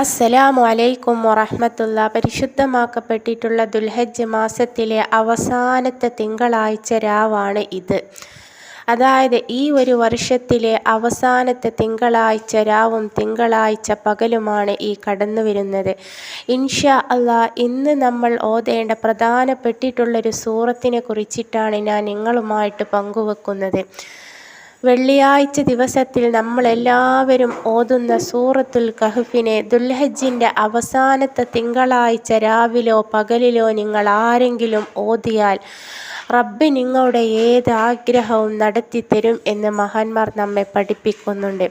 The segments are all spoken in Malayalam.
അസ്സലാമു അലൈക്കും വറഹമത്തുള്ള. പരിശുദ്ധമാക്കപ്പെട്ടിട്ടുള്ള ദുൽഹജ്ജ് മാസത്തിലെ അവസാനത്തെ തിങ്കളാഴ്ച രാവാണ് ഇത്. അതായത് ഈ ഒരു വർഷത്തിലെ അവസാനത്തെ തിങ്കളാഴ്ച രാവും തിങ്കളാഴ്ച പകലുമാണ് ഈ കടന്നു വരുന്നത്. ഇൻഷാ അള്ളാ ഇന്ന് നമ്മൾ ഓതേണ്ട പ്രധാനപ്പെട്ടിട്ടുള്ളൊരു സൂറത്തിനെ കുറിച്ചിട്ടാണ് ഞാൻ നിങ്ങളുമായിട്ട് പങ്കുവെക്കുന്നത്. വെള്ളിയാഴ്ച ദിവസത്തിൽ നമ്മളെല്ലാവരും ഓതുന്ന സൂറത്തുൽ കഹഫിനെ ദുൽഹജ്ജിന്റെ അവസാനത്തെ തിങ്കളാഴ്ച രാവിലോ പകലിലോ നിങ്ങൾ ആരെങ്കിലും ഓതിയാൽ റബ്ബ് നിങ്ങളുടെ ഏത് ആഗ്രഹവും നടത്തിത്തരും എന്ന് മഹാന്മാർ നമ്മെ പഠിപ്പിക്കുന്നുണ്ട്.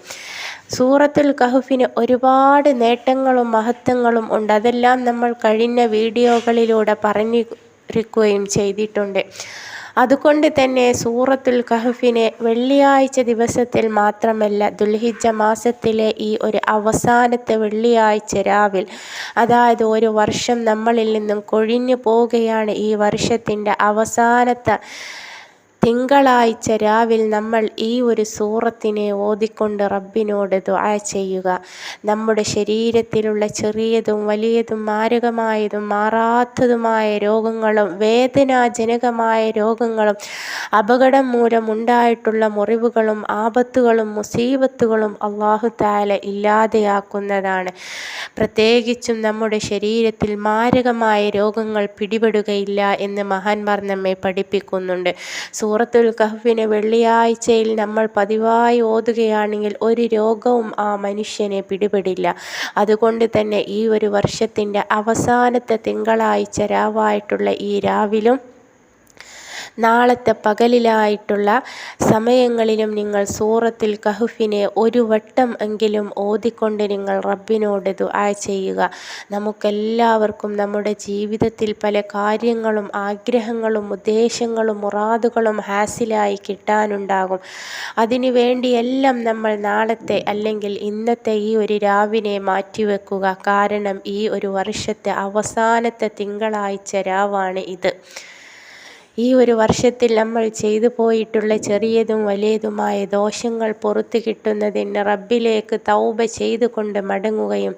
സൂറത്തുൽ കഹുഫിന് ഒരുപാട് നേട്ടങ്ങളും മഹത്വങ്ങളും ഉണ്ട്. അതെല്ലാം നമ്മൾ കഴിഞ്ഞ വീഡിയോകളിലൂടെ പറഞ്ഞിരിക്കുകയും ചെയ്തിട്ടുണ്ട്. അതുകൊണ്ട് തന്നെ സൂറത്തുൽ കഹഫിനെ വെള്ളിയാഴ്ച ദിവസത്തിൽ മാത്രമല്ല ദുൽഹിജ മാസത്തിലെ ഈ ഒരു അവസാനത്തെ വെള്ളിയാഴ്ച രാവിൽ അതായത് ഒരു വർഷം നമ്മളിൽ നിന്നും കൊഴിഞ്ഞു പോവുകയാണ് ഈ വർഷത്തിന്റെ അവസാനത്തെ തിങ്കളാഴ്ച രാവിൽ നമ്മൾ ഈ ഒരു സൂറത്തിനെ ഓതിക്കൊണ്ട് റബ്ബിനോട് ദുആ ചെയ്യുക. നമ്മുടെ ശരീരത്തിലുള്ള ചെറിയതും വലിയതും മാരകമായതും മാറാത്തതുമായ രോഗങ്ങളും വേദനാജനകമായ രോഗങ്ങളും അപകടം മൂലം ഉണ്ടായിട്ടുള്ള മുറിവുകളും ആപത്തുകളും മുസീബത്തുകളും അള്ളാഹു താല ഇല്ലാതെയാക്കുന്നതാണ്. പ്രത്യേകിച്ചും നമ്മുടെ ശരീരത്തിൽ മാരകമായ രോഗങ്ങൾ പിടിപെടുകയില്ല എന്ന് മഹാന്മാർ നമ്മെ പഠിപ്പിക്കുന്നുണ്ട്. സൂറത്തുൽ കഹ്ഫിനെ വെള്ളിയാഴ്ചയിൽ നമ്മൾ പതിവായി ഓതുകയാണെങ്കിൽ ഒരു രോഗവും ആ മനുഷ്യനെ പിടിപെടില്ല. അതുകൊണ്ട് തന്നെ ഈ ഒരു വർഷത്തിന്റെ അവസാനത്തെ തിങ്കളാഴ്ച രാവായിട്ടുള്ള ഈ രാവിലും നാളത്തെ പകലിലായിട്ടുള്ള സമയങ്ങളിലും നിങ്ങൾ സൂറത്തിൽ കഹുഫിനെ ഒരു വട്ടം എങ്കിലും ഓതിക്കൊണ്ട് നിങ്ങൾ റബ്ബിനോട് ദുആ ചെയ്യുക. നമുക്കെല്ലാവർക്കും നമ്മുടെ ജീവിതത്തിൽ പല കാര്യങ്ങളും ആഗ്രഹങ്ങളും ഉദ്ദേശങ്ങളും മുറാദുകളും ഹാസിലായി കിട്ടാനുണ്ടാകും. അതിനു വേണ്ടിയെല്ലാം നമ്മൾ നാളത്തെ അല്ലെങ്കിൽ ഇന്നത്തെ ഈ ഒരു രാവിനെ മാറ്റിവെക്കുക. കാരണം ഈ ഒരു വർഷത്തെ അവസാനത്തെ തിങ്കളാഴ്ച രാവാണ് ഇത്. ഈ ഒരു വർഷത്തിൽ നമ്മൾ ചെയ്തു പോയിട്ടുള്ള ചെറിയതും വലിയതുമായ ദോഷങ്ങൾ പുറത്തു കിട്ടുന്നതിന് റബ്ബിലേക്ക് തൗബ ചെയ്തുകൊണ്ട് മടങ്ങുകയും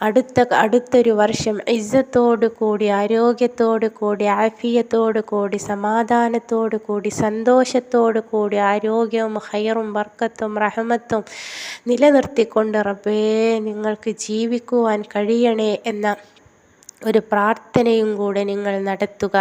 അടുത്ത അടുത്തൊരു വർഷം ഇസ്സത്തോടു കൂടി ആരോഗ്യത്തോടു കൂടി ആഫിയത്തോടു കൂടി സമാധാനത്തോടു കൂടി സന്തോഷത്തോടു കൂടി ആരോഗ്യവും ഹയറും വർക്കത്തും റഹമത്തും നിലനിർത്തിക്കൊണ്ട് റബ്ബേ നിങ്ങൾക്ക് ജീവിക്കുവാൻ കഴിയണേ എന്ന ഒരു പ്രാർത്ഥനയും കൂടെ നിങ്ങൾ നടത്തുക.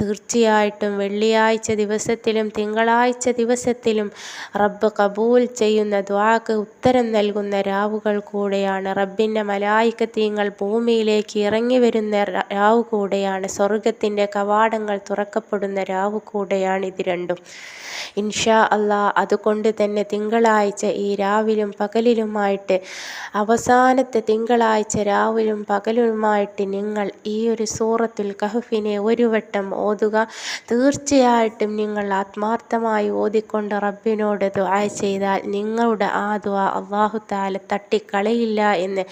തീർച്ചയായിട്ടും വെള്ളിയാഴ്ച ദിവസത്തിലും തിങ്കളാഴ്ച ദിവസത്തിലും റബ്ബ് കബൂൽ ചെയ്യുന്ന ദ്വാക്ക് ഉത്തരം നൽകുന്ന രാവുകൾ കൂടെയാണ്. റബ്ബിന്റെ മലായിക്കത്തീങ്ങൾ ഭൂമിയിലേക്ക് ഇറങ്ങി വരുന്ന രാവ് കൂടെയാണ്. സ്വർഗത്തിന്റെ കവാടങ്ങൾ തുറക്കപ്പെടുന്ന രാവ് കൂടെയാണ് ഇത് രണ്ടും. ഇൻഷാ അള്ളാ അതുകൊണ്ട് തന്നെ തിങ്കളാഴ്ച ഈ രാവിലും പകലിലുമായിട്ട് അവസാനത്തെ തിങ്കളാഴ്ച രാവിലും പകലുമായിട്ട് നിങ്ങൾ ഈ ഒരു സൂറത്തുൽ കഹഫിനെ ഒരു വട്ടം ഓതുക. തീർച്ചയായിട്ടും നിങ്ങൾ ആത്മാർത്ഥമായി ഓതിക്കൊണ്ട് റബ്ബിനോട് ദുആ ചെയ്താൽ നിങ്ങളുടെ ആ ദുആ അള്ളാഹു താല തട്ടിക്കളയില്ല എന്ന്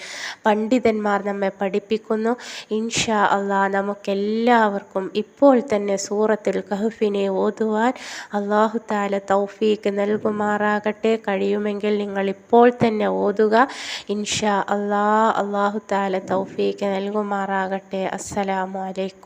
പണ്ഡിതന്മാർ നമ്മെ പഠിപ്പിക്കുന്നു. ഇൻഷാ അള്ളാ നമുക്കെല്ലാവർക്കും ഇപ്പോൾ തന്നെ സൂറത്തുൽ കഹഫിനെ ഓതുവാൻ അള്ളാഹു താല തൗഫീക്ക് നൽകുമാറാകട്ടെ. കഴിയുമെങ്കിൽ നിങ്ങൾ ഇപ്പോൾ തന്നെ ഓതുക. ഇൻഷാ അള്ളാ അള്ളാഹു താല തൗഫീക്ക് നൽകുമാറാകട്ടെ. അസ്സലാമു അലൈക്കും.